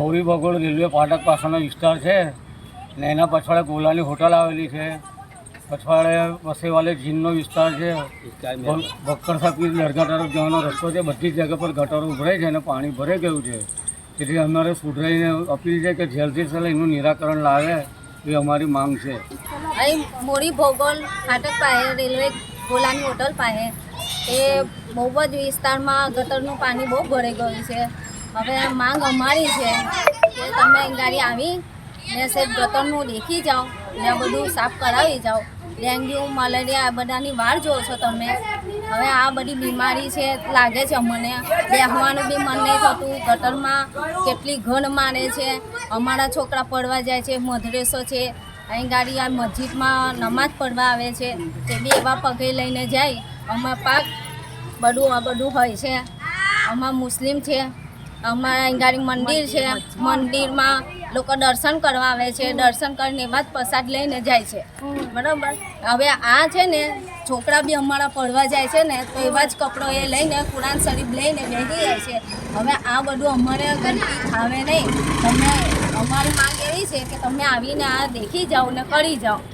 મોરી ભગોળ railway ફાટક પાસેનો વિસ્તાર છે ને એના પછવાડે ગોલાની હોટલ આવેલી છે. પછવાડે વસેવાલે જીનનો વિસ્તાર છે. ભક્કર સાપીર દરગાહ તરફ જવાનો રસ્તો છે. બધી જ જગ્યા પર ગટરો ઉભરાય છે અને પાણી ભરાઈ ગયું છે. તેથી અમારે સુધરાઈને અપીલ છે કે જલ્દી થી એનું નિરાકરણ લાવે એ અમારી માંગ છે. અહીં મોરી ભોગોલ ફાટક પાસે, રેલવે ગોલાની હોટલ પાસે, એ બહુ જ વિસ્તારમાં ગટરનું પાણી બહુ ભરાઈ ગયું છે. હવે આ માંગ અમારી છે કે તમે ગાડી આવી ને સાહેબ ગટરનું દેખી જાઓ ને બધું સાફ કરાવી જાઓ. ડેન્ગ્યુ, મલેરિયા આ બધાની વાર જોવો છો તમે. હવે આ બધી બીમારી છે લાગે છે અમને. બેહવાનું બી મન નહીં થતું. ગટરમાં કેટલી ઘણ મારે છે. અમારા છોકરા પડવા જાય છે, મધરેસો છે. અહીં ગાડી આ મસ્જિદમાં નમાજ પડવા આવે છે. તે બી એવા પગે લઈને જાય. અમારા પાક બધું આ બધું હોય છે. અમારા મુસ્લિમ છે. અમારા અંગારી મંદિર છે. મંદિરમાં. લોકો દર્શન કરવા આવે છે. દર્શન કરીને એમાં જ પ્રસાદ લઈને જાય છે. બરાબર? હવે આ છે ને છોકરા બી અમારા પડવા જાય છે ને તો એવા જ કપડો એ લઈને કુરાન શરીફ લઈને બેસી જાય છે. હવે આ બધું અમારે આગળ આવે નહીં. તમે અમારી માંગ એવી છે કે તમે આવીને આ દેખી જાઓ ને કરી જાઓ.